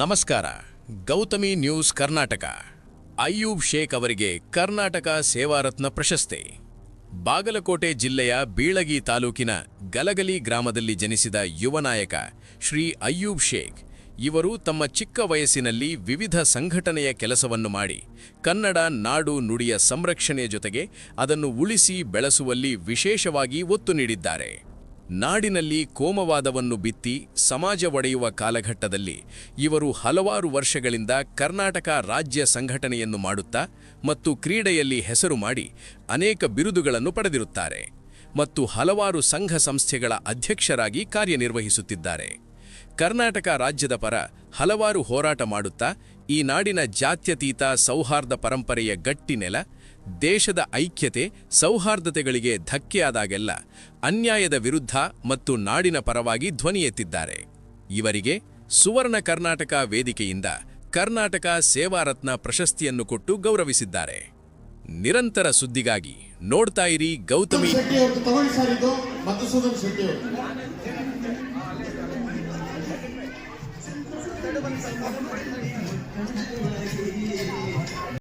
ನಮಸ್ಕಾರ, ಗೌತಮಿ ನ್ಯೂಸ್ ಕರ್ನಾಟಕ. ಅಯ್ಯೂಬ್ ಶೇಖ್ ಅವರಿಗೆ ಕರ್ನಾಟಕ ಸೇವಾರತ್ನ ಪ್ರಶಸ್ತಿ. ಬಾಗಲಕೋಟೆ ಜಿಲ್ಲೆಯ ಬೀಳಗಿ ತಾಲೂಕಿನ ಗಲಗಲಿ ಗ್ರಾಮದಲ್ಲಿ ಜನಿಸಿದ ಯುವ ನಾಯಕ ಶ್ರೀ ಅಯ್ಯೂಬ್ ಶೇಖ್, ಇವರು ತಮ್ಮ ಚಿಕ್ಕ ವಯಸ್ಸಿನಲ್ಲಿ ವಿವಿಧ ಸಂಘಟನೆಯ ಕೆಲಸವನ್ನು ಮಾಡಿ ಕನ್ನಡ ನಾಡು ನುಡಿಯ ಸಂರಕ್ಷಣೆಯ ಜೊತೆಗೆ ಅದನ್ನು ಉಳಿಸಿ ಬೆಳೆಸುವಲ್ಲಿ ವಿಶೇಷವಾಗಿ ಒತ್ತು ನೀಡಿದ್ದಾರೆ. ನಾಡಿನಲ್ಲಿ ಕೋಮವಾದವನ್ನು ಬಿತ್ತಿ ಸಮಾಜ ಒಡೆಯುವ ಕಾಲಘಟ್ಟದಲ್ಲಿ ಇವರು ಹಲವಾರು ವರ್ಷಗಳಿಂದ ಕರ್ನಾಟಕ ರಾಜ್ಯ ಸಂಘಟನೆಯನ್ನು ಮಾಡುತ್ತಾ ಮತ್ತು ಕ್ರೀಡೆಯಲ್ಲಿ ಹೆಸರು ಮಾಡಿ ಅನೇಕ ಬಿರುದುಗಳನ್ನು ಪಡೆದಿರುತ್ತಾರೆ ಮತ್ತು ಹಲವಾರು ಸಂಘ ಸಂಸ್ಥೆಗಳ ಅಧ್ಯಕ್ಷರಾಗಿ ಕಾರ್ಯನಿರ್ವಹಿಸುತ್ತಿದ್ದಾರೆ. ಕರ್ನಾಟಕ ರಾಜ್ಯದ ಪರ ಹಲವಾರು ಹೋರಾಟ ಮಾಡುತ್ತಾ, ಈ ನಾಡಿನ ಜಾತ್ಯತೀತ ಸೌಹಾರ್ದ ಪರಂಪರೆಯ ಗಟ್ಟಿ ನೆಲ, ದೇಶದ ಐಕ್ಯತೆ, ಸೌಹಾರ್ದತೆಗಳಿಗೆ ಧಕ್ಕೆಯಾದಾಗೆಲ್ಲ ಅನ್ಯಾಯದ ವಿರುದ್ಧ ಮತ್ತು ನಾಡಿನ ಪರವಾಗಿ ಧ್ವನಿ ಎತ್ತಿದ್ದಾರೆ. ಇವರಿಗೆ ಸುವರ್ಣ ಕರ್ನಾಟಕ ವೇದಿಕೆಯಿಂದ ಕರ್ನಾಟಕ ಸೇವಾರತ್ನ ಪ್ರಶಸ್ತಿಯನ್ನು ಕೊಟ್ಟು ಗೌರವಿಸಿದ್ದಾರೆ. ನಿರಂತರ ಸುದ್ದಿಗಾಗಿ ನೋಡ್ತಾ ಇರಿ ಗೌತಮಿ. すごいね。